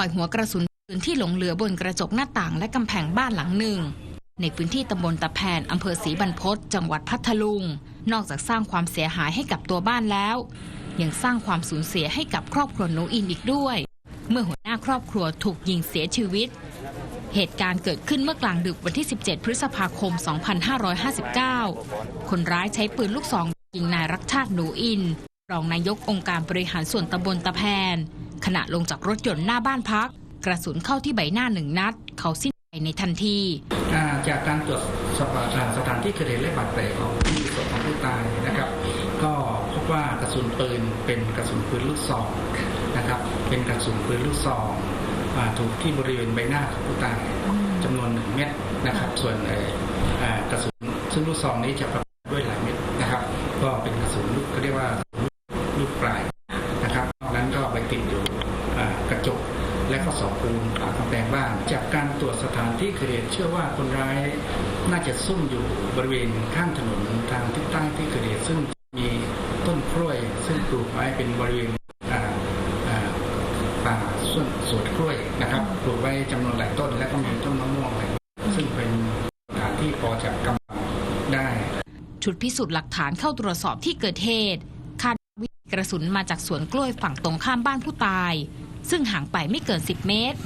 ปล่อยหัวกระสุนปืนที่หลงเหลือบนกระจกหน้าต่างและกำแพงบ้านหลังหนึ่ง ในพื้นที่ตำบลตะแพนอำเภอศรีบรรพตจังหวัดพัทลุง นอกจากสร้างความเสียหายให้กับตัวบ้านแล้ว ยังสร้างความสูญเสียให้กับครอบครัวหนูอินอีกด้วย เมื่อหัวหน้าครอบครัวถูกยิงเสียชีวิต เหตุการณ์เกิดขึ้นเมื่อกลางดึกวันที่ 17 พฤษภาคม 2559 คนร้ายใช้ปืนลูกซองยิงนายรักชาติหนูอินรองนายกองค์การบริหารส่วนตำบลตะแพน ขณะลงจากรถยนต์หน้าบ้านพัก กระสุนเข้าที่ใบหน้าหนึ่งนัด เขาสิ้นใจในทันทีาจากการตรวจสอบอ่าสถานที่เกิดเหตุและบาดแผลของที่ศพของผู้ตายนะครับ ก็พบว่ากระสุนปืนเป็นกระสุนปืนลูกซองนะครับ เป็นกระสุนปืนลูกซองอ่าถูกที่บริเวณใบหน้าของผู้ตายจำนวนหนึ่งเม็ดนะครับ ส่วนกระสุนซึ่งลูกซองนี้จะประกอบด้วยหลายเม็ดนะครับ ก็เป็นกระสุนลูกเขาเรียกว่าลูกปลายนะครับนอกนั้นก็ไปติดอยู่อ่ากระจก และก็เสอปู นฝากำแพงบ้านจากการตรวจสถานที่เกิดเหตุเชื่อว่าคนร้ายน่าจะซุ่มอยู่บริเวณข้างถนนทางทิศใต้ที่เกิดเหตุซึ่งมีต้นกล้วย ซึ่งปลูกไว้เป็นบริเวณอ่าอ่าป่าสวนสวนกล้วยนะครับปลูกไว้จำนวนหลายต้นและก็มีต้นมะม่วงอะไรซึ่งเป็นสถานที่พอจะกำบังได้ ชุดพิสูจน์หลักฐานเข้าตรวจสอบที่เกิดเหตุ กระสุนมาจากสวนกล้วยฝั่งตรงข้ามบ้านผู้ตาย ซึ่งห่างไปไม่เกิน 10 เมตร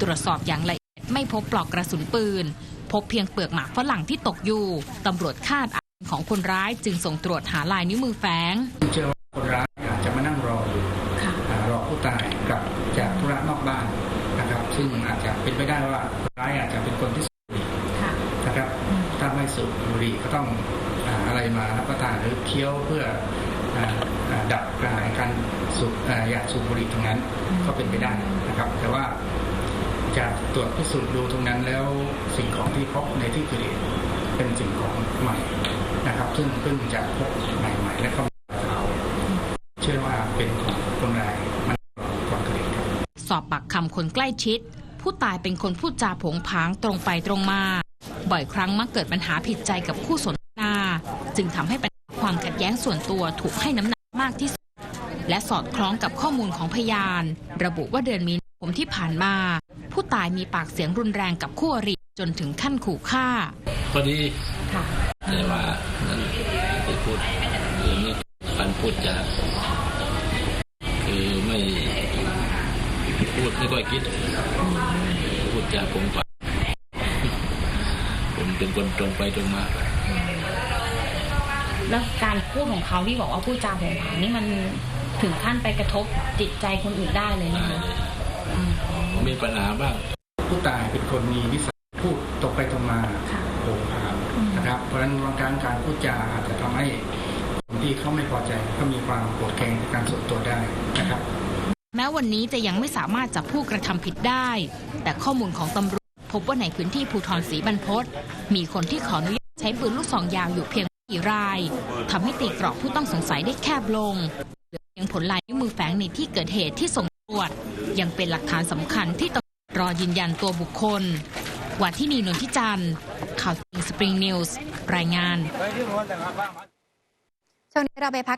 ตรวจสอบอย่างละเอียดไม่พบปลอกกระสุนปืน พบเพียงเปลือกหมากฝรั่งที่ตกอยู่ ตำรวจคาดอาจเป็นของคนร้ายจึงส่งตรวจหาลายนิ้วมือแฝงเชื่อว่าคนร้ายอาจจะมานั่งรออยู่อ่ารอผู้ตายกลับจากธุระนอกบ้านนะครับ ซึ่งอาจจะเป็นไปได้ว่าคนร้ายอาจจะเป็นคนที่สูบบุหรี่นะครับถ้าไม่สูบบุหรี่ก็ต้องอ่าอะไรมารับประทานหรือเคี้ยวเพื่ออ่าอ่า ดับกระหายการสูบอยากสูบบุหรี่ตรงนั้นก็เป็นไปได้นะครับ แต่ว่าจากตรวจพิสูจน์ดูตรงนั้นแล้วสิ่งของที่พบในที่เกิดเหตุเป็นสิ่งของใหม่นะครับ ซึ่งเพิ่งจะพบใหม่ ๆ และก็มีรอยเท้าเชื่อว่าเป็นของคนร้ายมันก่อนเกิดเหตุครับสอบปากคำคนใกล้ชิด ผู้ตายเป็นคนพูดจาผงผางตรงไปตรงมา บ่อยครั้งมักเกิดปัญหาผิดใจกับคู่สนทนา จึงทำให้ปัญ ความขัดแย้งส่วนตัวถูกให้น้ำหนักมากที่สุด และสอดคล้องกับข้อมูลของพยาน ระบุว่าเดือนมีนาคมที่ผ่านมา ผู้ตายมีปากเสียงรุนแรงกับคู่อริจนถึงขั้นขู่ฆ่าพอดีแต่ว่านั่นที่พูดอย่างนี้การพูดจาคือไม่พูดไม่ค่อยคิดพูดจาผมไปผมเป็นคนตรงไปตรงมา แล้วการพูดของเขาที่บอกว่าพูดจาโผงผางนี่มันถึงขั้นไปกระทบจิตใจคนอื่นได้เลยนะคะอืมมีปัญหาบ้างผู้ตายเป็นคนมีนิสัยพูดตรงไปตรงมาค่ะโผงผางนะครับ เพราะฉะนั้นบางครั้งการพูดจาอาจจะทำให้คนที่เขาไม่พอใจก็มีความโกรธแค้นการส่วนตัวได้นะครับ แม้วันนี้จะยังไม่สามารถจับผู้กระทำผิดได้ แต่ข้อมูลของตำรวจพบว่าในพื้นที่ภูทรศรีบรรพตมีคนที่ขออนุญาตใช้ปืนลูกซองยาวอยู่เพียงไม่ กี่รายทำให้ตีกรอบผู้ต้องสงสัยได้แคบลงเหลือเพียงผลลายนิ้วมือแฝงในที่เกิดเหตุที่ส่งตรวจ ยังเป็นหลักฐานสำคัญที่ตำรวจรอยืนยันตัวบุคคลวัที่นีนนทิจันทร์ข่าวสปริงนิวส์รายงานช่วงนี้เราไปพัก